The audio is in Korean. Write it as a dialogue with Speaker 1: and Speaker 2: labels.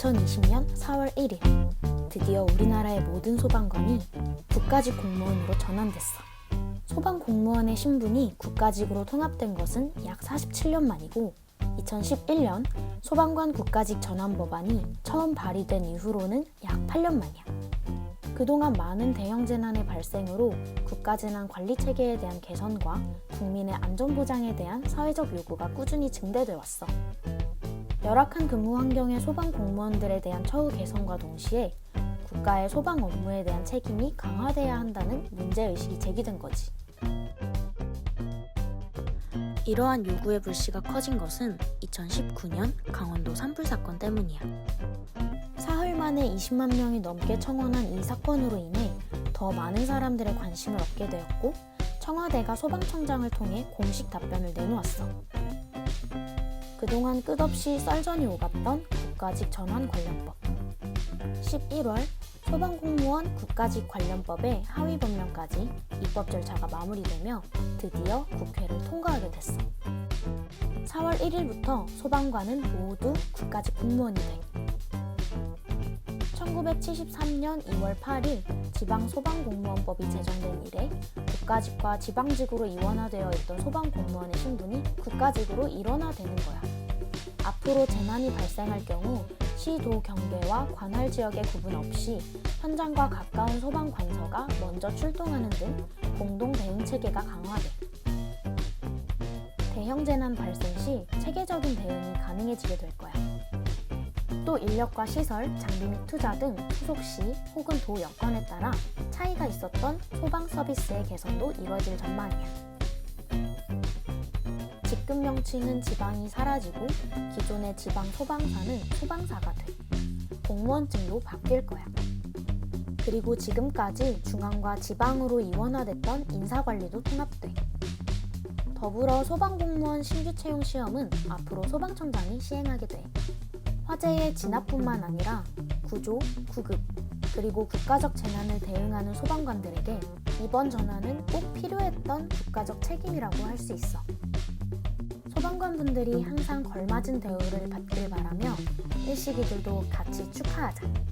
Speaker 1: 2020년 4월 1일 드디어 우리나라의 모든 소방관이 국가직 공무원으로 전환됐어. 소방 공무원의 신분이 국가직으로 통합된 것은 약 47년 만이고 2011년 소방관 국가직 전환 법안이 처음 발의된 이후로는 약 8년 만이야. 그동안 많은 대형 재난의 발생으로 국가 재난 관리 체계에 대한 개선과 국민의 안전 보장에 대한 사회적 요구가 꾸준히 증대돼 왔어. 열악한 근무 환경의 소방 공무원들에 대한 처우 개선과 동시에 국가의 소방 업무에 대한 책임이 강화돼야 한다는 문제의식이 제기된 거지. 이러한 요구의 불씨가 커진 것은 2019년 강원도 산불 사건 때문이야. 사흘 만에 20만 명이 넘게 청원한 이 사건으로 인해 더 많은 사람들의 관심을 얻게 되었고 청와대가 소방청장을 통해 공식 답변을 내놓았어. 그동안 끝없이 썰전이 오갔던 국가직 전환 관련법. 11월 소방 공무원 국가직 관련법의 하위 법령까지 입법 절차가 마무리되며 드디어 국회를 통과하게 됐어. 4월 1일부터 소방관은 모두 국가직 공무원이 돼. 1973년 2월 8일 지방소방공무원법이 제정된 이래 국가직과 지방직으로 이원화되어 있던 소방공무원의 신분이 국가직으로 일원화되는 거야. 앞으로 재난이 발생할 경우 시, 도, 경계와 관할 지역의 구분 없이 현장과 가까운 소방관서가 먼저 출동하는 등 공동 대응 체계가 강화돼. 대형 재난 발생 시 체계적인 대응이 가능해지게 될 거야. 또 인력과 시설, 장비 및 투자 등 소속 시 혹은 도 여건에 따라 차이가 있었던 소방 서비스의 개선도 이뤄질 전망이야. 직급 명칭은 지방이 사라지고 기존의 지방 소방사는 소방사가 돼. 공무원증도 바뀔 거야. 그리고 지금까지 중앙과 지방으로 이원화됐던 인사관리도 통합돼. 더불어 소방공무원 신규 채용 시험은 앞으로 소방청장이 시행하게 돼. 화재의 진압뿐만 아니라 구조, 구급, 그리고 국가적 재난을 대응하는 소방관들에게 이번 전환은 꼭 필요했던 국가적 책임이라고 할 수 있어. 소방관분들이 항상 걸맞은 대우를 받길 바라며 일시기들도 같이 축하하자.